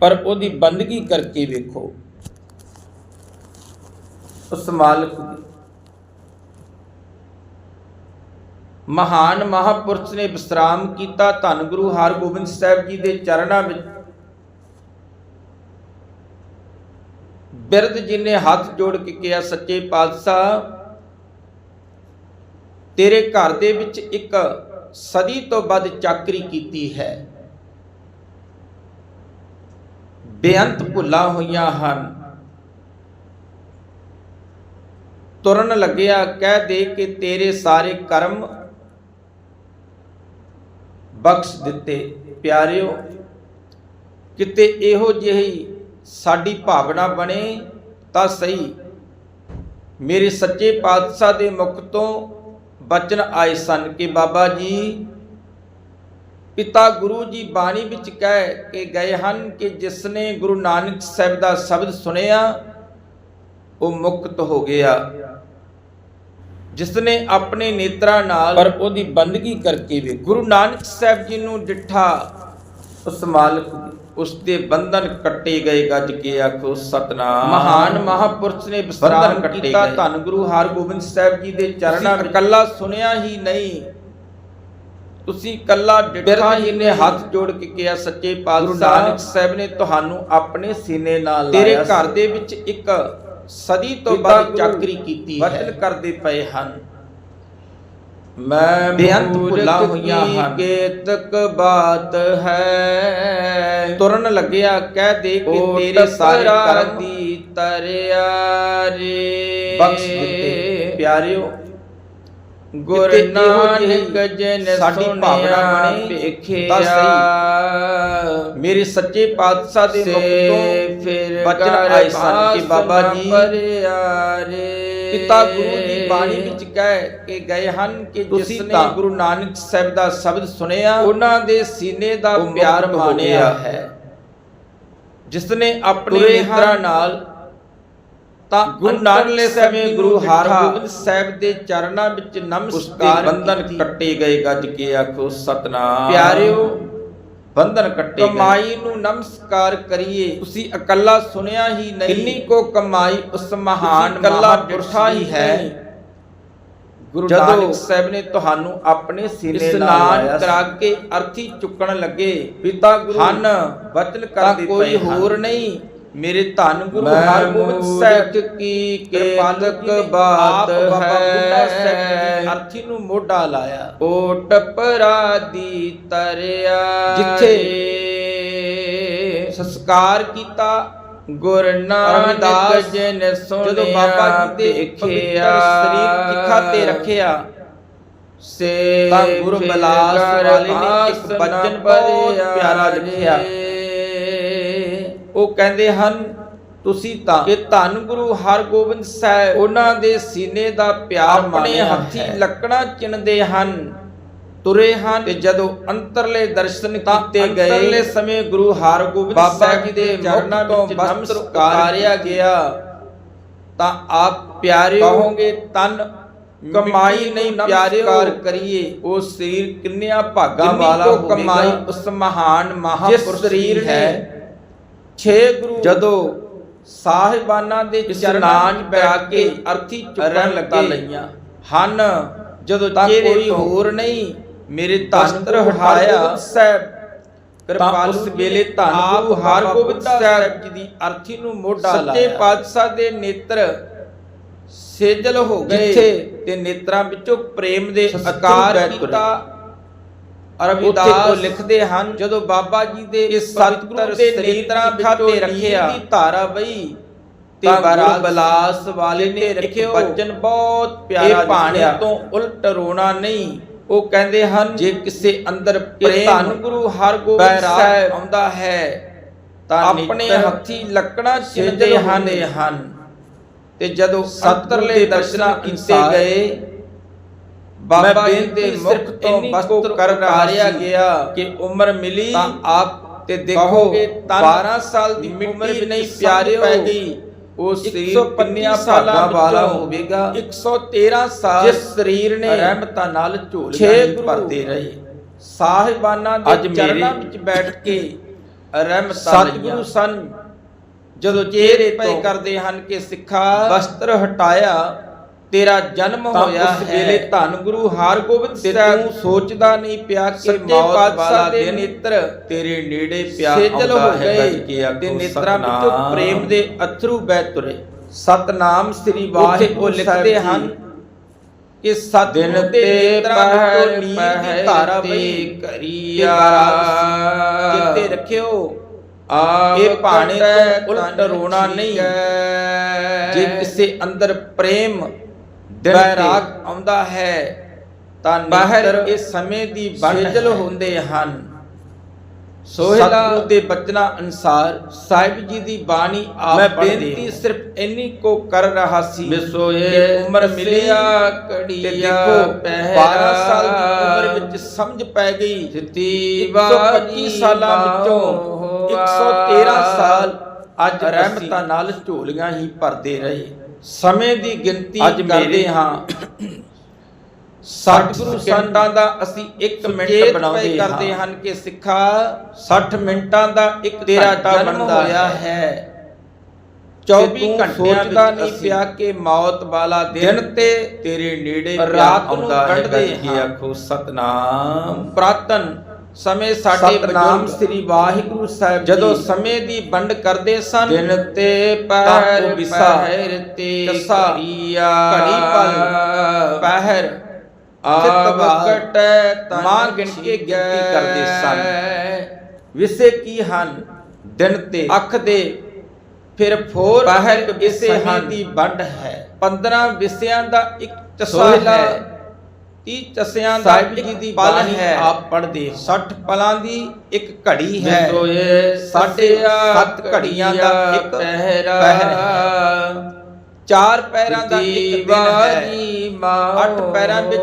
ਪਰ ਉਹਦੀ ਬੰਦਗੀ ਕਰਕੇ ਵੇਖੋ। ਉਸ ਮਾਲਕ ਦੀ ਮਹਾਨ ਮਹਾਪੁਰਸ਼ ਨੇ ਵਿਸਰਾਮ ਕੀਤਾ। ਧੰਨ ਗੁਰੂ ਹਰਗੋਬਿੰਦ ਸਾਹਿਬ ਜੀ ਦੇ ਚਰਨਾਂ ਵਿੱਚ ਬਿਰਦ ਜੀ ਨੇ ਹੱਥ ਜੋੜ ਕੇ ਕਿਹਾ, ਸੱਚੇ ਪਾਤਸ਼ਾਹ, ਤੇਰੇ ਘਰ ਦੇ ਵਿੱਚ ਇੱਕ ਸਦੀ ਤੋਂ ਵੱਧ ਚਾਕਰੀ ਕੀਤੀ ਹੈ। ਬੇਅੰਤ ਭੁੱਲਾਂ ਹੋਈਆਂ ਹਨ। ਤੁਰਨ ਲੱਗਿਆ ਕਹਿ ਦੇ ਕਿ ਤੇਰੇ ਸਾਰੇ ਕਰਮ ਬਖਸ਼ ਦਿੱਤੇ। ਪਿਆਰਿਓ, ਕਿਤੇ ਇਹੋ ਜਿਹੀ ਸਾਡੀ ਭਾਵਨਾ ਬਣੇ ਤਾਂ ਸਹੀ। ਮੇਰੇ ਸੱਚੇ ਪਾਤਸ਼ਾਹ ਦੇ ਮੁਖ ਤੋਂ ਬਚਨ ਆਏ ਸਨ ਕਿ ਬਾਬਾ ਜੀ ਪਿਤਾ ਗੁਰੂ ਜੀ ਬਾਣੀ ਵਿੱਚ ਕਹਿ ਕੇ ਗਏ ਹਨ ਕਿ ਜਿਸ ਨੇ ਗੁਰੂ ਨਾਨਕ ਸਾਹਿਬ ਦਾ ਸ਼ਬਦ ਸੁਨਿਆ ਉਹ ਮੁਕਤ ਹੋ ਗਿਆ। ਜਿਸ ਨੇ ਆਪਣੇ ਨੇਤਰਾਂ ਨਾਲ ਪਰ ਉਹਦੀ ਬੰਦਗੀ ਕਰਕੇ ਵੀ ਗੁਰੂ ਨਾਨਕ ਸਾਹਿਬ ਜੀ ਨੂੰ ਡਿਠਾ ਉਸ ਮਾਲਕ ਉਸ ਦੇ ਬੰਧਨ ਕੱਟੇ ਗਏ ਗੱਜ ਕੇ ਆਖੋ ਸਤਨਾਮ। ਮਹਾਨ ਮਹਾਪੁਰਸ਼ ਨੇ ਵਿਸਰਾਮ ਕੀਤਾ ਧੰਨ ਗੁਰੂ ਹਰਗੋਬਿੰਦ ਸਾਹਿਬ ਜੀ ਦੇ ਚਰਨਾਂ ਵਿੱਚ ਕੱਲਾ ਸੁਨਿਆ ਹੀ ਨਹੀਂ। ਤੁਸੀਂ ਕੱਲਾ ਡਿਠਾ ਹੀ ਨੇ ਹੱਥ ਜੋੜ ਕੇ ਕਿਹਾ ਸੱਚੇ ਪਾਤਸ਼ਾਹ ਨਾਨਕ ਸਾਹਿਬ ਨੇ ਤੁਹਾਨੂੰ ਆਪਣੇ ਸੀਨੇ ਨਾਲ ਤੇਰੇ ਘਰ ਦੇ ਵਿੱਚ ਇੱਕ ਸਦੀ ਤੋਂ ਵੱਧ ਚਾਕਰੀ ਕੀਤੀ ਹੈ। ਵਚਨ ਕਰਦੇ ਪਏ ਹਨ। ਮੈਂ ਬੇਅੰਤ ਭੁੱਲਾਂ ਹੋਈਆਂ ਹਨ। ਕੇਤਕ ਬਾਤ ਹੈ? ਤੁਰਨ ਲੱਗਿਆ ਕਹਿ ਦੇ ਕਿ ਤੇਰੇ ਸਾਰੇ ਕਰਮ ਦੀ ਤਰਿਆਰੇ। ਬਖਸ਼ ਦਿੱਤੇ। ਪਿਆਰਿਓ ਗੁਰ ਨਾਨਕ ਜਨ ਸਾਡੀ ਭਾਵਨਾ ਬਣੇ। ਵੇਖਿਆ ਮੇਰੇ ਸੱਚੇ ਪਾਤਸ਼ਾਹ ਦੇ ਮੁਖ ਤੋਂ ਫਿਰ ਬਚਨ ਆਏ ਸਨ ਕਿ ਬਾਬਾ ਜੀ ਪਿਤਾ ਗੁਰੂ ਦੀ ਬਾਣੀ ਵਿੱਚ ਕਹਿ ਕੇ ਗਏ ਹਨ ਕਿ ਜਿਸ ਨੇ ਗੁਰੂ ਨਾਨਕ ਸਾਹਿਬ ਦਾ ਸ਼ਬਦ ਸੁਨਿਆ ਉਹਨਾਂ ਦੇ ਸੀਨੇ ਦਾ ਪਿਆਰ ਮਾਣਿਆ ਹੈ। ਜਿਸ ਨੇ ਆਪਣੇ ਤੁਰੇ ਨੇਤਰਾਂ ਹਨ ਨਾਲ ਤਾਂ ਗੁਰੂ ਨਾਨਕ ਗੁਰੂ ਹਰਗੋਬਿੰਦ ਸਾਹਿਬ ਦੇ ਚਰਨਾਂ ਵਿੱਚ ਨਮਸਕਾਰ ਬੰਧਨ ਕੱਟੇ ਗਏ ਗੱਜ ਕੇ ਆਖੋ ਸਤਨਾਮ। ਪਿਆਰਿਓ, ਬੰਧਨ ਕੱਟੇ ਗਏ। ਕਮਾਈ ਨੂੰ ਨਮਸਕਾਰ ਕਰੀਏ। ਤੁਸੀਂ ਇਕੱਲਾ ਸੁਣਿਆ ਹੀ ਨਹੀਂ। ਕਿੰਨੀ ਕੋ ਕਮਾਈ ਉਸ ਮਹਾਨ ਇਕੱਲਾ ਪੁਰਸ਼ਾ ਹੀ ਹੈ। ਗੁਰੂ ਨਾਨਕ ਸਾਹਿਬ ਨੇ ਤੁਹਾਨੂੰ ਆਪਣੇ ਸੀਨੇ ਨਾਲ ਕਰਾ। ਕੇ ਅਰਥੀ ਚੁੱਕਣ ਲੱਗੇ। ਪਿਤਾ ਗੁਰੂ ਹਨ ਵਚਨ ਤਾਂ ਕਰਦੇ ਕੋਈ ਪਏ ਹਨ। ਹੋਰ ਨਹੀਂ। ਮੇਰੇ ਧੰਨ ਗੁਰੂ ਹਰਗੋਬਿੰਦ ਸਾਹਿਬ ਕੀ ਕਿਰਪਾਲਕ ਬਾਤ ਹੈ। ਅਰਥੀ ਨੂੰ ਮੋਢਾ ਲਾਇਆ। ਓਟ ਪਰਾਦੀ ਤਰਿਆ ਜਿੱਥੇ ਸੰਸਕਾਰ ਕੀਤਾ ਗੁਰ ਨਾਨਕ ਰਮਦਾਸ ਜਨ ਸੁਣਿਆ ਜਦੋਂ ਬਾਬਾ ਜੀ ਦੇ ਪਵਿੱਤਰ ਸਰੀਰ ਤਿੱਖਾ ਤੇ ਰੱਖਿਆ ਸੇ ਤਾਂ ਗੁਰੂ ਬਲਾਸ ਵਾਲੇ ਨੇ ਇੱਕ ਬਚਨ ਬਹੁਤ ਪਿਆਰਾ ਲਿਖਿਆ। ਉਹ ਕਹਿੰਦੇ ਹਨ ਤੁਸੀਂ ਤਾਂ ਕਿ ਧੰਨ ਗੁਰੂ ਹਰਗੋਬਿੰਦ ਸਾਹਿਬ ਉਹਨਾਂ ਦੇ ਸੀਨੇ ਦਾ ਪਿਆਰ ਆਪਣੇ ਹੱਥੀ। ਲੱਕੜਾਂ ਚਿਣਦੇ ਹਨ ਤੁਰੇ ਹਨ ਤੇ ਜਦੋਂ ਅੰਤਰਲੇ ਦਰਸ਼ਨ ਕੀਤੇ ਗਏ ਅੰਤਰਲੇ ਸਮੇਂ ਗੁਰੂ ਹਰਗੋਬਿੰਦ ਬਾਬਾ ਸਾਹਿਬ ਜੀ ਦੇ ਚਰਨਾਂ ਤੋਂ ਉਤਾਰਿਆ ਗਿਆ ਤਾਂ ਆਪ ਪਿਆਰਿਓ ਕਹੋਗੇ ਤਨ ਕਮਾਈ ਨਹੀਂ ਪਿਆਰਿਓ ਕਰੀਏ ਉਹ ਸਰੀਰ ਕਿੰਨਿਆਂ ਭਾਗਾਂ ਵਾਲਾ ਹੋਵੇਗਾ ਕਮਾਈ ਉਸ ਮਹਾਨ ਮਹਾਪੁਰਸ਼ ਸਰੀਰ ਹੈ ਛੇ ਗੁਰੂ ਜਦੋਂ ਸਾਹਿਬਾਨਾਂ ਦੇ ਚਰਨਾਂ 'ਚ ਬੈਠ ਕੇ ਅਰਥੀ ਚੁੱਕਣ ਲੱਗੇ ਲਈਆਂ ਹਨ ਜਦੋਂ ਚਿਹਰੇ ਕੋਈ ਹੋਰ ਨਹੀਂ ਮੇਰੇ ਤਸਤਰ ਹਟਾਇਆ ਸਾਹਿਬ ਕਿਰਪਾ ਉਸ ਵੇਲੇ ਧੰਨ ਗੁਰੂ ਹਰਗੋਬਿੰਦ ਸਾਹਿਬ ਜੀ ਦੀ ਅਰਥੀ ਨੂੰ ਮੋਢਾ ਲਾਇਆ। ਸੱਚੇ ਪਾਤਸ਼ਾਹ ਦੇ ਨੇਤਰ ਸੇਜਲ ਹੋ ਗਏ। ਤੇ ਨੇਤਰਾਂ ਵਿੱਚੋਂ ਪ੍ਰੇਮ ਦੇ ਤੁਰੇ। ਕੀਤਾ ਉਹ ਲਿਖਦੇ ਹਨ ਜਦੋਂ ਬਾਬਾ ਜੀ ਦੇ ਇਸ ਸਤਿਗੁਰੂ ਦੇ ਨੇਤਰਾਂ ਵਿੱਚੋਂ ਰੱਖਿਆ। ਦੀ ਧਾਰਾ ਵਈ ਤੇ ਬਲਾਸ ਵਾਲੇ ਨੇ ਰੱਖਿਓ। ਬਚਨ ਬਹੁਤ ਪਿਆਰਾ ਭਾਣੇ ਤੋਂ ਉਲਟ ਰੋਣਾ ਨਹੀਂ। ਉਹ ਕਹਿੰਦੇ ਹਨ ਜੇ ਕਿਸੇ ਅੰਦਰ ਪ੍ਰੇਮ ਧੰਨ ਗੁਰੂ ਹਰਗੋਬਿੰਦ ਸਾਹਿਬ ਆਉਂਦਾ ਹੈ ਤਾਂ ਆਪਣੇ ਹੱਥੀ ਲੱਕੜਾਂ ਚਿੰਦੇ ਹਨ। ਤੇ ਜਦੋਂ ਸਤਰਲੇ ਦਰਸ਼ਨਾਂ ਕੀਤੇ ਗਏ ਬਾਬਾ ਜੀ ਦੇ ਮੁਖ ਤੋਂ ਵਸਤਰ ਕਰਕਾਰਿਆ ਗਿਆ ਕਿ ਉਮਰ ਮਿਲੀ ਤਾਂ ਆਪ ਤੇ ਦੇਖੋਗੇ 12 ਸਾਲ ਦੀ ਉਮਰ ਵੀ ਨਹੀਂ ਪਿਆਰਿਓ ਪੈ ਗਈ। ਉਹ ਸਰੀਰ ਪੰਨਿਆ ਭਾਗਾ ਵਾਲਾ ਹੋਵੇਗਾ। 113 ਸਾਲ ਜਿਸ ਸਰੀਰ ਨੇ ਰਹਿਮਤਾਂ ਨਾਲ ਝੋਲੀਆਂ ਭਰਦੇ ਰਹੇ। ਸਾਹਿਬਾਨਾਂ ਦੇ ਚਰਨਾਂ ਵਿੱਚ ਬੈਠ ਕੇ ਰਹਿਮਤਾਂ ਸਤਿਗੁਰੂ ਸਨ। ਜਦੋਂ ਚਿਹਰੇ ਪਏ ਕਰਦੇ ਹਨ ਕਿ ਸਿੱਖਾ ਵਸਤਰ ਹਟਾਇਆ ਤੇਰਾ ਜਨਮ ਹੋਇਆ ਉਸ ਹੈ। ਵੇਲੇ ਧੰਨ ਗੁਰੂ ਹਰਗੋਬਿੰਦ ਤੇ ਤੂੰ ਸੋਚਦਾ ਨਹੀਂ ਪਿਆ ਕਿ ਮੌਤ ਵਾਲਾ ਦੇ ਦਿਨ ਨੇਤਰ ਤੇਰੇ ਨੇੜੇ ਪਿਆ ਆਉਂਦਾ ਹੋ ਤੇ ਨੇਤਰਾਂ ਵਿੱਚੋਂ। ਪ੍ਰੇਮ ਦੇ ਅਥਰੂ ਬਹਿ ਤੁਰੇ। ਸਤਨਾਮ ਸ੍ਰੀ ਵਾਹਿਗੁਰੂ ਲਿਖਦੇ ਹਨ ਕਿ ਸਤ ਦਿਨ ਤੇ ਪਹਿਰ ਪਹਿਰ ਧਾਰਾ ਕਰੀਆ। ਜਿੱਤੇ ਰੱਖਿਓ। ਆਪ ਇਹ ਭਾਣੇ ਤੋਂ ਉਲਟ ਰੋਣਾ ਨਹੀਂ। ਜੇ ਕਿਸੇ ਅੰਦਰ ਪ੍ਰੇਮ ਦਿਨ ਬੈਰਾਗ ਆਉਂਦਾ ਹੈ ਤਾਂ ਬਾਹਰ ਇਹ ਸਮੇਂ ਦੀ ਸੇਜਲ ਹੁੰਦੇ ਹਨ। ਸੋਹਿਲਾ ਦੇ ਬਚਨਾਂ ਅਨੁਸਾਰ ਸਾਹਿਬ ਜੀ ਦੀ ਬਾਣੀ ਆਪ ਮੈਂ ਬੇਨਤੀ। ਸਿਰਫ ਇੰਨੀ ਕੋ ਕਰ ਰਹਾ ਸੀ ਵਿਸੋਏ ਕਿ ਉਮਰ ਮਿਲੀ ਮਿਲਿਆ ਕੜੀਆ ਪਹਿਰਾ 12 ਸਾਲ ਦੀ ਉਮਰ ਵਿੱਚ ਸਮਝ ਪੈ ਗਈ। ਜਿਤੀ 125 ਸਾਲਾਂ ਵਿੱਚੋਂ 113 ਸਾਲ ਅੱਜ ਰਹਿਮਤਾਂ ਨਾਲ ਝੋਲੀਆਂ ਹੀ ਭਰਦੇ ਰਹੇ। ਸਮੇਂ ਦੀ ਗਿਣਤੀ ਕਰਦੇ ਹਾਂ। ਸਤਿਗੁਰੂ ਸੰਤਾਂ ਦਾ ਅਸੀਂ 1 ਮਿੰਟ ਬਣਾਉਂਦੇ ਕਰਦੇ ਹਨ ਕਿ ਸਿੱਖਾ 60 ਮਿੰਟਾਂ ਦਾ ਇੱਕ ਤੇਰਾ ਜਨਮ ਹੋਇਆ ਹੈ। ਹੈ। 24 ਤੂੰ ਘੰਟਿਆਂ ਵਿੱਚ ਨਹੀਂ ਪਿਆ ਕਿ ਮੌਤ ਵਾਲਾ ਦਿਨ ਤੇ ਤੇਰੇ ਨੇੜੇ ਰਾਤ ਨੂੰ ਕੱਢਦੇ ਹਾਂ। ਆਖੋ ਸਤਨਾਮ। ਪ੍ਰਾਤਨ ਸਮੇਂ ਸਾਡੇ ਬਜ਼ੁਰਗ ਸ੍ਰੀ ਵਾਹਿਗੁਰੂ ਸਾਹਿਬ ਜਦੋਂ। ਸਮੇਂ ਦੀ ਵੰਡ ਕਰਦੇ ਸਨ ਦਿਨ ਤੇ ਪਹਿਰ ਪਹਿਰ ਤੇ ਕਰੀਆ। ਘੜੀ ਪਲ, ਪਹਿਰ ਆਪ ਚਿਤਵਾਰ, ਕਟੈ ਤਨ ਮਾਂ ਗਿਣ ਕੇ ਗਿਣਤੀ ਕਰਦੇ ਸਨ। ਵਿਸੇ ਕੀ ਹਨ? ਦਿਨ ਤੇ। ਅੱਖ ਦੇ। ਫਿਰ ਫੋਰ ਪਹਿਰ ਵਿਸੇ ਹਨ। ਦੀ ਵੰਡ ਹੈ। 15 ਵਿਸਿਆਂ ਦਾ ਇੱਕ ਹੈ। 30 ਚਸਿਆਂ ਦਾ ਸਾਹਿਬ ਜੀ ਦੀ ਬਾਣੀ ਹੈ। ਆਪ ਪੜ੍ਹਦੇ ਹੋ। 60 ਪਲਾਂ ਦੀ ਇੱਕ ਘੜੀ ਹੈ। ਸਾਡੇ ਸੱਤ ਘੜੀਆਂ ਦਾ ਇੱਕ ਪਹਿਰਾ। ਚਾਰ ਪੈਰਾਂ ਦਾ ਇੱਕ ਦਿਨ ਹੈ। ਅੱਠ ਪੈਰਾਂ ਵਿੱਚ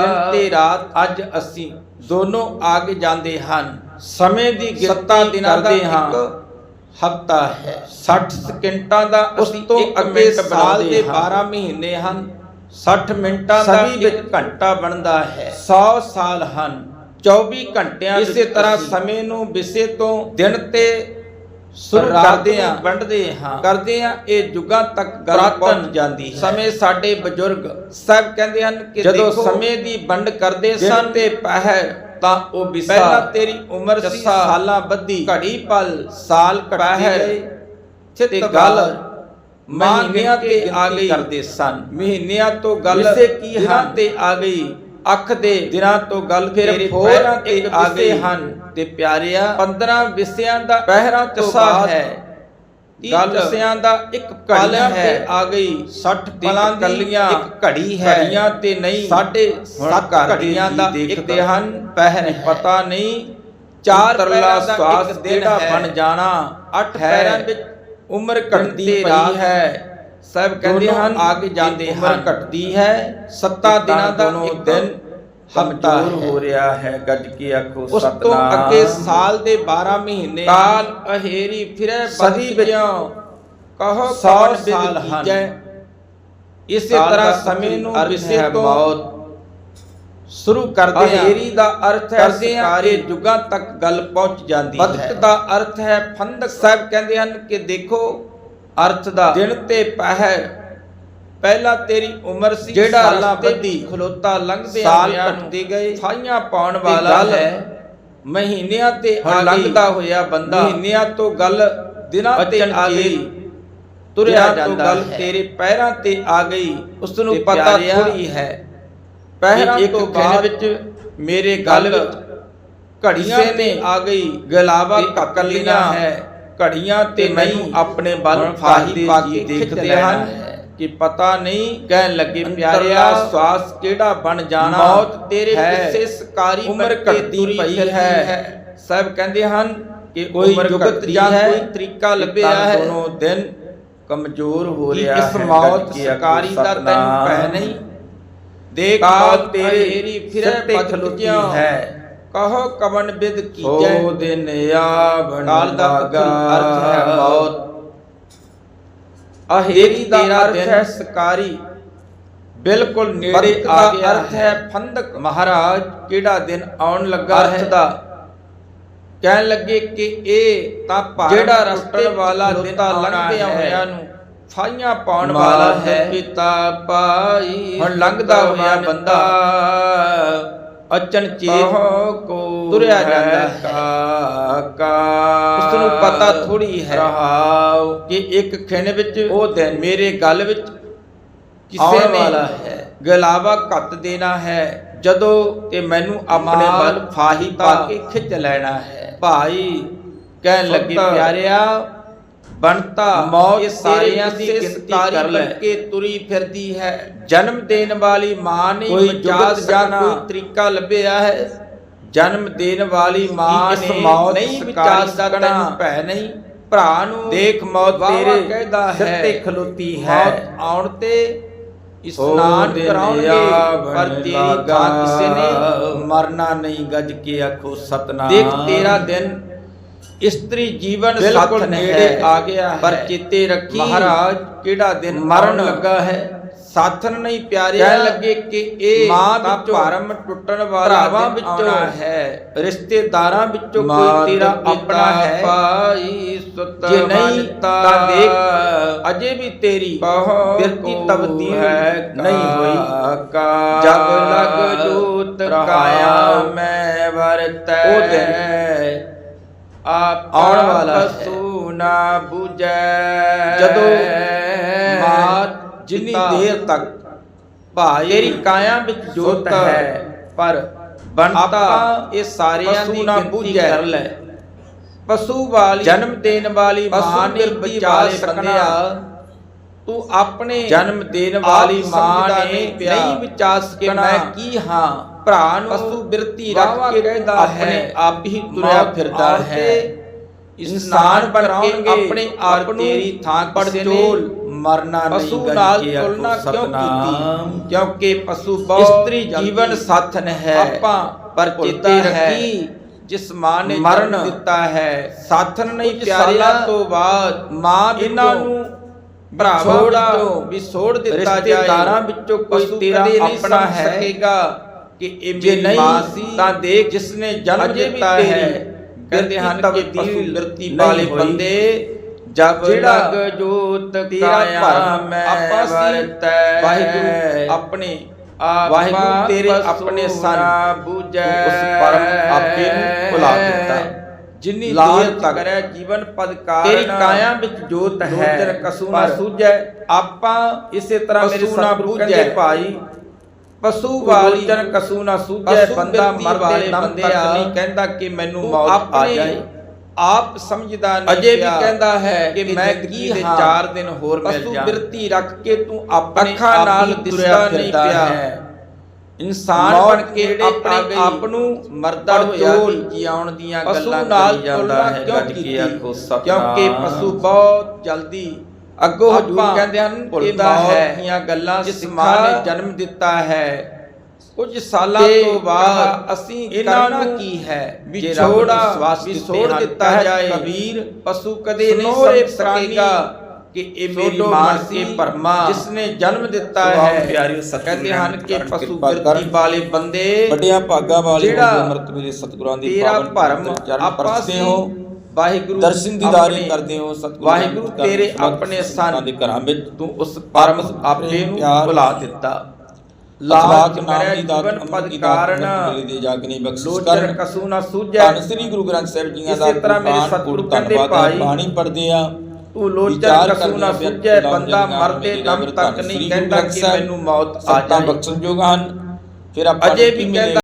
ਦਿਨ ਤੇ ਰਾਤ ਅੱਜ ਅਸੀਂ ਦੋਨੋਂ ਆਗੇ ਜਾਂਦੇ ਹਨ। ਸਮੇਂ ਦੀ ਗਿਣਤੀ ਦਿਨਾਂ ਦਾ ਇੱਕ ਹਫਤਾ ਹੈ। 60 ਸਕਿੰਟਾਂ ਦਾ ਉਸ ਤੋਂ ਇੱਕ ਅੱਗੇ ਸਾਲ ਦੇ ਦੇ 12 12 ਮਹੀਨੇ ਹਨ। 60 ਮਿੰਟਾਂ ਦਾ ਸਦੀ ਵਿੱਚ ਇੱਕ ਘੰਟਾ ਬਣਦਾ ਹੈ। 100 ਸਾਲ ਹਨ। 24 ਘੰਟਿਆਂ ਇਸੇ ਤਰ੍ਹਾਂ ਸਮੇਂ ਨੂੰ ਵਿਸੇ ਤੋਂ ਦਿਨ ਤੇ ਸ਼ੁਰੂ ਕਰਦੇ ਹਾਂ। ਵੰਡਦੇ ਹਾਂ। ਕਰਦੇ ਹਾਂ ਇਹ ਯੁੱਗਾਂ ਤੱਕ ਗੱਲ ਪਹੁੰਚ ਜਾਂਦੀ ਹੈ। ਸਮੇਂ ਸਾਡੇ ਬਜ਼ੁਰਗ ਸਭ ਕਹਿੰਦੇ ਹਨ ਕਿ ਜਦੋਂ ਸਮੇਂ ਦੀ ਵੰਡ ਕਰਦੇ ਸਨ ਤੇ ਪਹਿਰ ਤਾਂ ਉਹ ਵਿਸਾ। ਪਹਿਲਾਂ ਤੇਰੀ ਉਮਰ ਸੀ ਸਾਲਾਂ ਬੱਧੀ। ਘੜੀ ਪਲ ਸਾਲ ਘਟਦੇ ਗਏ ਤੇ ਗੱਲ ਮਹੀਨਿਆਂ ਤੇ ਆ ਗਈ। ਕਰਦੇ ਸਨ। ਮਹੀਨਿਆਂ ਤੋਂ ਗੱਲ ਕੀ ਹਨ? ਤੇ ਆ ਗਈ। ਅੱਖ ਦੇ ਦਿਨਾਂ ਤੋਂ ਗੱਲ ਫਿਰ ਫਿਰ ਤੇ ਆ ਗਏ ਹਨ। ਤੇ ਪਿਆਰਿਆ 15 ਵਿਸਿਆਂ ਦਾ ਪਹਿਰਾਂ ਚਸਾ ਹੈ। ਗੱਲ ਵਿਸਿਆਂ ਦਾ ਇੱਕ ਘੜੀਆਂ ਹੈ। ਆ ਗਈ। 60 ਪਲਾਂ ਦੀ ਕੱਲੀਆਂ ਇੱਕ ਘੜੀ ਹੈ। ਘੜੀਆਂ ਤੇ ਨਹੀਂ ਘਰ ਦੇ ਘੜੀਆਂ ਜੀ ਦਾ ਦੇਖਦਾ ਹਨ। ਪਹਿਰ ਪਤਾ ਨਹੀਂ ਚਾਰ ਦਾ ਸਵਾਸ ਹੈ। ਬਣ ਜਾਣਾ? ਅੱਠ। ਪੈਰਾਂ ਵਿੱਚ ਉਮਰ ਘਟਦੀ ਰਾਤ ਹੈ। ਸਭ ਕਹਿੰਦੇ ਹਨ ਆਗੇ ਜਾਂਦੇ ਉਮਰ ਹਨ। ਘਟਦੀ ਹੈ। ਸੱਤਾ ਤਾਂ ਦਿਨਾਂ ਦਾ ਇੱਕ ਦਿਨ ਹਫਤਾ ਹੋ। ਰਿਹਾ ਹੈ। ਗੱਜ ਕੇ ਆਖੋ ਉਸ ਤੋਂ ਸਤਨਾਮ। ਅੱਗੇ ਸਾਲ ਦੇ 12 ਮਹੀਨੇ ਕਾਲ ਅਹੇਰੀ ਫਿਰੈ ਸਦੀ ਵਿੱਚੋਂ ਕਹੋ ਕੌਣ ਬਿਦ ਕੀਜੈ ਇਸੇ ਤਰ੍ਹਾਂ ਸਮੇਂ ਨੂੰ ਵਿਸੇ ਤੋਂ ਮੌਤ। ਸ਼ੁਰੂ ਕਰਦੇ ਹਾਂ ਅਹੇਰੀ ਦਾ ਅਰਥ ਹੈ। ਇਹ ਯੁੱਗਾਂ ਤੱਕ ਗੱਲ ਪਹੁੰਚ ਜਾਂਦੀ ਹੈ ਬਦਕ ਦਾ ਅਰਥ ਹੈ ਫੰਦਕ ਸਾਹਿਬ ਕਹਿੰਦੇ ਹਨ ਕਿ ਦੇਖੋ ਅਰਥ ਦਾ ਦਿਨ ਤੇ ਪਹਿਰ ਪਹਿਲਾਂ ਤੇਰੀ ਉਮਰ ਸੀ ਜਿਹੜਾ ਰਸਤੇ ਖਲੋਤਾ ਲੰਘਦੇ ਸਾਲ ਘਟਦੇ ਗਏ। ਥਾਈਆਂ ਪਾਉਣ ਵਾਲਾ ਹੈ। ਮਹੀਨਿਆਂ ਤੇ ਆ ਲੰਘਦਾ ਹੋਇਆ ਬੰਦਾ ਮਹੀਨਿਆਂ ਤੋਂ ਗੱਲ ਦਿਨਾਂ ਤੇ ਆ ਗਈ ਤੁਰਿਆ ਗੱਲ ਹੈ। ਤੇਰੇ ਪੈਰਾਂ ਤੇ ਆ ਗਈ ਉਸ ਨੂੰ ਤੇ ਪਤਾ ਥੋੜੀ ਹੈ ਪਹਿਰਾਂ ਤੋਂ ਬਾਅਦ ਵਿੱਚ ਮੇਰੇ ਗੱਲ ਘੜੀਆਂ ਤੇ ਆ ਗਈ ਗਲਾਵਾ ਕੱਕਲੀਆਂ ਹੈ ਘੜੀਆਂ ਤੇ ਮੈਨੂੰ ਆਪਣੇ ਬਲ ਫਾਹੀ ਫਾਹੀ ਪਾ ਜੀ ਕੇ ਦੇਖ ਦੇਖਦੇ ਹਨ। ਕਿ ਪਤਾ ਨਹੀਂ ਕਹਿਣ ਲੱਗੇ ਪਿਆਰਿਆ ਸਵਾਸ ਕਿਹੜਾ ਬਣ ਜਾਣਾ ਮੌਤ ਤੇਰੇ। ਪਿੱਛੇ ਸਕਾਰੀ ਉਮਰ ਘਟਦੀ ਪਈ ਹੈ। ਸਭ ਕਹਿੰਦੇ ਹਨ ਕਿ ਕੋਈ ਜੁਗਤ ਜਾਂ ਕੋਈ ਤਰੀਕਾ ਲੱਭਿਆ ਹੈ। ਦੋਨੋਂ ਦਿਨ ਕਮਜ਼ੋਰ ਹੋ ਰਿਹਾ ਇਸ ਹੈ ਮੌਤ ਗੱਜ ਕੇ ਸਕਾਰੀ ਦਾ। ਤੈਨੂੰ ਭੈ ਨਹੀਂ। ਦੇਖ ਕਾਲ ਤੇਰੇ ਫਿਰੇ ਤੇ ਖਲੋਤੀ ਹੈ। ਕਹੋ ਕਵਨ ਬਿਦ ਹੋ ਕੀਜੈ ਦਿਨ ਆ ਦਾ ਅਰਥ ਹੈ ਮੌਤ। ਅਹੇਰੀ ਦਾ ਤੇਰਾ ਅਰਥ ਦਿਨ ਹੈ ਸਕਾਰੀ। ਬਿਲਕੁਲ ਨੇੜੇ ਆ ਗਿਆ ਅਰਥ ਹੈ। ਫੰਦਕ। ਮਹਾਰਾਜ ਕਿਹੜਾ ਦਿਨ ਆਉਣ ਲੱਗਾ ਅਰਥ ਹੈ? ਦਾ। ਕਹਿਣ ਲੱਗੇ ਕਿ ਇਹ ਤਾਂ ਜਿਹੜਾ ਰਸਤੇ ਵਾਲਾ ਦਿਨ ਹੈ। ਹੋਇਆਂ ਨੂੰ ਫਾਈਆਂ ਪਾਉਣ ਵਾਲਾ ਹੈ। ਪਿਤਾ ਪਾਈ ਹੁਣ ਲੰਘਦਾ ਹੋਇਆ ਬੰਦਾ। ਅਚਨਚੇਤ ਕਹੋ ਕੋ ਤੁਰਿਆ ਜਾਂਦਾ। ਕਾਕਾ ਉਸ ਨੂੰ ਪਤਾ ਥੋੜੀ ਹੈ ਰਹਾਉ ਕਿ ਇੱਕ ਖਿਣ ਵਿੱਚ ਉਹ ਦਿਨ ਮੇਰੇ ਗਲ ਵਿੱਚ ਕਿਸੇ ਨੇ। ਗਲਾਵਾ ਘੱਟ ਦੇਣਾ ਹੈ। ਜਦੋਂ ਤੇ ਮੈਨੂੰ ਆਪਣੇ ਵੱਲ ਫਾਹੀ ਪਾ ਕੇ ਖਿੱਚ ਲੈਣਾ ਹੈ। ਭਾਈ ਕਹਿਣ ਲੱਗੇ ਪਿਆਰਿਆ ਬਣਤਾ ਮੌਤ ਇਹ ਸਾਰਿਆਂ ਦੀ ਕਰ ਲੈ। ਕੇ ਤੁਰੀ ਫਿਰਦੀ ਹੈ ਜਨਮ ਦੇਣ ਵਾਲੀ ਮਾਂ ਨੇ ਜਾਂ ਸਕਣਾ। ਕੋਈ ਤਰੀਕਾ ਲੱਭਿਆ ਹੈ ਜਨਮ ਦੇਣ ਵਾਲੀ ਮਾਂ ਨੇ ਮੌਤ ਨਹੀਂ ਸਕਦਾ ਸਕਣਾ। ਭੈ ਨਹੀਂ ਭਰਾ ਨੂੰ ਦੇਖ ਮੌਤ ਤੇਰੇ ਕਹਿੰਦਾ ਸਿਰ ਹੈ ਤੇ ਖਲੋਤੀ ਹੈ। ਮੌਤ ਆਉਣ ਤੇ ਇਸ਼ਨਾਨ ਨਾਨ ਕਰਾਉਣਗੇ ਪਰ ਤੇਰੀ ਥਾਂ ਕਿਸੇ ਨੇ ਮਰਨਾ ਨਹੀਂ ਗੱਜ ਕੇ ਆਖੋ ਸਤਨਾਮ ਦੇਖ ਤੇਰਾ ਦਿਨ ਇਸਤਰੀ ਜੀਵਨ ਸੱਥ ਨੇੜੇ ਆ ਗਿਆ। ਪਰ ਚੇਤੇ ਰੱਖੀ। ਮਹਾਰਾਜ, ਕਿਹੜਾ ਦਿਨ ਮਰਨ ਲੱਗਾ ਹੈ। ਸਾਥਨ ਨਹੀਂ ਪਿਆਰਿਆ। ਲੱਗੇ ਕਿ ਇਹ ਮਾਂ ਵਿੱਚੋਂ ਭਰਮ ਟੁੱਟਣ ਵਾਲਾ ਭਰਾਵਾਂ ਵਿੱਚੋਂ ਹੈ। ਰਿਸ਼ਤੇਦਾਰਾਂ ਵਿੱਚੋਂ ਕੋਈ ਤੇਰਾ ਆਪਣਾ ਹੈ। ਪਾਈ ਸੁਤ ਜੇ ਨਹੀਂ ਤਾਂ ਦੇਖ ਅਜੇ ਵੀ ਤੇਰੀ ਬਿਰਤੀ ਤਬਦੀਲ ਹੈ ਨਹੀਂ ਹੋਈ। ਜਬ ਲਗ ਜੋਤ ਕਾਇਆ ਮੈਂ ਵਰਤੈ। ਉਹ ਦਿਨ ਆਉਣ ਵਾਲਾ ਹੈ। ਪਸੂ ਨਾ ਬੁਝੈ। ਜਦੋਂ ਮਾਤ ਜਿੰਨੀ ਦੇਰ ਤੱਕ ਭਾਈ ਤੇਰੀ ਕਾਇਆ ਵਿੱਚ ਜੋਤ ਹੈ ਪਰ ਬਣਤਾ ਇਹ ਸਾਰਿਆਂ ਦੀ ਗਿਣਤੀ। ਕਰ ਲੈ। ਪਸ਼ੂ ਵਾਲੀ ਜਨਮ ਦੇਣ ਵਾਲੀ ਮਾਂ ਨੇ ਬਚਾ ਵਾਲੇ ਸਕਣਾ। ਬੰਦਿਆ ਤੂੰ ਆਪਣੇ ਜਨਮ ਦੇਣ ਵਾਲੀ ਮਾਂ ਨੇ ਨਹੀਂ ਪਿਆ। ਨਹੀਂ ਵਿਚਾ ਕਿ ਸਕਣਾ ਮੈਂ ਕੀ ਹਾਂ? ਭਰਾ ਨੂੰ ਪਸ਼ੂ ਬਿਰਤੀ ਰੱਖ ਵਾਹ-ਵਾਹ ਕੇ ਕਹਿੰਦਾ ਆਪਣੇ ਹੈ। ਆਪ ਹੀ ਤੁਰਿਆ ਮੌਤ ਫਿਰਦਾ ਆਉਣ ਹੈ ਤੇ ਇਨਸਾਨ ਬਣ ਕੇ ਕਰਾਉਣਗੇ, ਆਪਣੇ ਆਪ ਪਰ ਨੂੰ ਤੇਰੀ ਥਾਂ ਕਿਸੇ ਨੇ ਪੜਚੋਲ ਮਰਨਾ ਨਹੀਂ ਪਸ਼ੂ ਗੱਜ ਨਾਲ ਕੇ ਆਖੋ ਤੁਲਨਾ ਕਿਉਂ ਸਤਨਾਮ। ਕੀਤੀ ਕਿਉਂਕਿ ਪਸ਼ੂ ਬਹੁਤ ਇਸਤਰੀ ਜਲਦੀ ਜੀਵਨ ਸਾਥਨ ਹੈ ਆਪਾਂ ਪਰ ਭੁੱਲਦਾ ਚੇਤੇ ਹੈ। ਰੱਖੀ ਜਿਸ ਮਾਂ ਨੇ ਮਰਨ ਜਨਮ ਦਿੱਤਾ ਹੈ ਸਾਥਨ ਨਹੀਂ ਕੁਝ ਪਿਆਰਿਆ ਸਾਲਾਂ ਤੋਂ ਬਾਅਦ ਮਾਂ ਇਹਨਾਂ ਵਿੱਚੋਂ ਨੂੰ ਭਰਾਵਾਂ ਵਿਛੋੜ ਵਿੱਚੋਂ ਵਿਛੋੜ ਦਿੱਤਾ ਜਾਏ ਰਿਸ਼ਤੇਦਾਰਾਂ ਵਿੱਚੋਂ ਕੋਈ ਪਸ਼ੂ ਤੇਰਾ ਕਦੇ ਨਹੀਂ ਆਪਣਾ ਸਮਝ ਹੈ ਸਕੇਗਾ ਕਿ ਇਹ ਜੇ ਮੇਰੀ ਨਹੀਂ ਮਾਂ ਸੀ ਤਾਂ ਦੇਖ ਜਿਸ ਨੇ ਜਨਮ ਅਜੇ ਵੀ ਦਿੱਤਾ ਤੇਰੀ ਹੈ ਕਹਿੰਦੇ ਹਨ ਕਿ ਤਬਦੀਲ ਪਸ਼ੂ ਬਿਰਤੀ ਨਹੀਂ ਵਾਲੇ ਹੋਈ। ਬੰਦੇ ਜਬ ਜਿਹੜਾ ਲਗ ਜੋਤ ਤੇਰਾ ਕਾਇਆ ਭਰਮ ਮੈਂ ਆਪਾਂ ਸੀ, ਵਰਤੈ ਵਾਹਿਗੁਰੂ ਆਪਣੇ ਵਾਹਿਗੁਰੂ ਤੇਰੇ ਆਪਣੇ ਸਨ ਬੂਝੈ ਤੂੰ ਉਸ ਪਰਮ ਆਪੇ ਨੂੰ ਭੁਲਾ ਦਿੱਤਾ ਜਿੰਨੀ ਲਾਲ ਦੇਰ ਤੱਕ ਕਰੇ ਜੀਵਨ ਪਦ ਕਾਰਨ ਤੇਰੀ ਕਾਇਆ ਵਿੱਚ ਜੋਤ ਹੈ ਲੋਚਨ ਕਸੂ ਨਾ ਪਰ ਸੂਝੈ ਆਪਾਂ ਇਸੇ ਤਰ੍ਹਾਂ ਮੇਰੇ ਪਸ਼ੂ ਨਾ ਸਤਿਗੁਰੂ ਬੁੱਝੈ। ਕਹਿੰਦੇ ਭਾਈ ਪਸ਼ੂ ਵਾਲੀ ਲੋਚਨ ਕਸੂ ਨਾ ਸੂਝੈ ਪਸ਼ੂ ਬੰਦਾ ਮਰਦੇ ਬੰਦੇ ਤੱਕ ਆ। ਨਹੀਂ ਕਹਿੰਦਾ ਕਿ ਮੈਨੂੰ ਮੌਤ ਆ ਜਾਏ ਆਪ ਸਮਝਦਾ ਨਹੀਂ ਅਜੇ ਵੀ ਕਹਿੰਦਾ ਹੈ ਕਿ ਮੈਂ ਕੀ ਦੇ ਹਾਂ ਚਾਰ ਦਿਨ ਹੋਰ ਮਿਲ ਪਸ਼ੂ ਜਾਣ। ਬਿਰਤੀ ਰੱਖ ਕੇ ਤੂੰ ਆਪਣੇ ਅੱਖਾਂ ਨਾਲ ਦਿਸਦਾ ਨਹੀਂ ਪਿਆ। ਇਨਸਾਨ ਬਣ ਕੇ ਆਪਣੇ। ਆਪ ਨੂੰ ਮਰਦਾ ਹੋਇਆ ਜਿਉਣ ਦੀਆਂ ਪਸ਼ੂ ਗੱਲਾਂ ਨਾਲ ਕਰੀ ਜਾਂਦਾ ਤੁਲਨਾ ਹੈ ਕਿਉਂ ਕੀਤੀ? ਕਿਉਂਕਿ ਪਸ਼ੂ ਬਹੁਤ ਜਲਦੀ ਅੱਗੋਂ ਹਜੂਰ ਕਹਿੰਦੇ ਹਨ ਕਿ ਮੌਤ ਹੈ। ਦੀਆਂ ਗੱਲਾਂ ਮਾਂ ਨੇ ਜਨਮ ਦਿੱਤਾ ਹੈ ਕੁਝ ਸਾਲਾਂ ਤੇ ਬਾਅਦ ਅਸੀਂ ਕਰਨਾ ਕੀ ਹੈ ਜੇ ਰੱਬ ਵਿਸ਼ਵਾਸ ਦਿੱਤੇ ਜਾਏ। ਕਬੀਰ ਪਸ਼ੂ ਕਦੇ ਨਹੀਂ ਸਮਝ ਸਕੇਗਾ ਕਿ ਇਹ ਮੇਰੀ ਮਾਂ ਸੀ ਪਰਮਾ ਜਿਸ ਨੇ ਜਨਮ ਦਿੱਤਾ ਹੈ ਕਹਿੰਦੇ ਹਨ ਕਿ ਪਸ਼ੂ ਕਰਨ। ਵਾਲੇ ਬੰਦੇ ਵੱਡਿਆਂ ਭਾਗਾਂ ਵਾਲੇ ਜਿਹੜਾ ਅੰਮ੍ਰਿਤ ਵੇਲੇ ਸਤਿਗੁਰਾਂ ਦੀ ਪਾਵਨ ਚਰਨ ਪਰਸਦੇ ਹੋ ਵਾਹਿਗੁਰੂ ਦਰਸ਼ਨ ਦੀਦਾਰੇ ਕਰਦੇ ਹੋ ਸਤਿਗੁਰੂ ਵਾਹਿਗੁਰੂ ਤੇਰੇ ਆਪਣੇ ਸਨ ਦੇ ਘਰਾਂ ਵਿੱਚ ਤੂੰ ਉਸ ਪਰਮ ਆਪੇ ਨੂੰ ਭੁਲਾ ਦਿੱਤਾ। ਲਾਜ ਦਾਤ ਜੀਵਨ ਅੰਮ੍ਰਿਤ ਪਦ ਕਾਰਨ ਦੀ ਜਾਗਨੀ ਬਖਸ਼ਿਸ਼ ਲੋਚਨ ਕਰਨ। ਕਸੂ ਨਾ ਸੂਝੈ। ਧੰਨ ਸ੍ਰੀ ਗੁਰੂ ਗ੍ਰੰਥ ਸਾਹਿਬ ਜੀਆਂ ਦਾ ਇਸੇ ਤਰ੍ਹਾਂ ਮੇਰੇ ਸਤਿਗੁਰੂ ਗੁਰੂ ਕਹਿੰਦੇ ਭਾਈ, ਬਾਣੀ ਪੜ੍ਹਦੇ ਆ ਤੂੰ ਲੋਚਨ ਕਸੂ ਨਾ ਸੂਝੈ ਬੰਦਾ ਮਰਦੇ ਮੇਰੀ ਦਮ ਤੱਕ ਨਹੀਂ ਕਹਿੰਦਾ ਕਿ ਮੈਨੂੰ ਮੌਤ ਆ ਜਾਏ। ਬਖਸ਼ਣ ਜੋਗ ਹਨ ਫਿਰ ਆਪਾਂ ਅਜੇ ਵੀ ਕਹਿੰਦਾ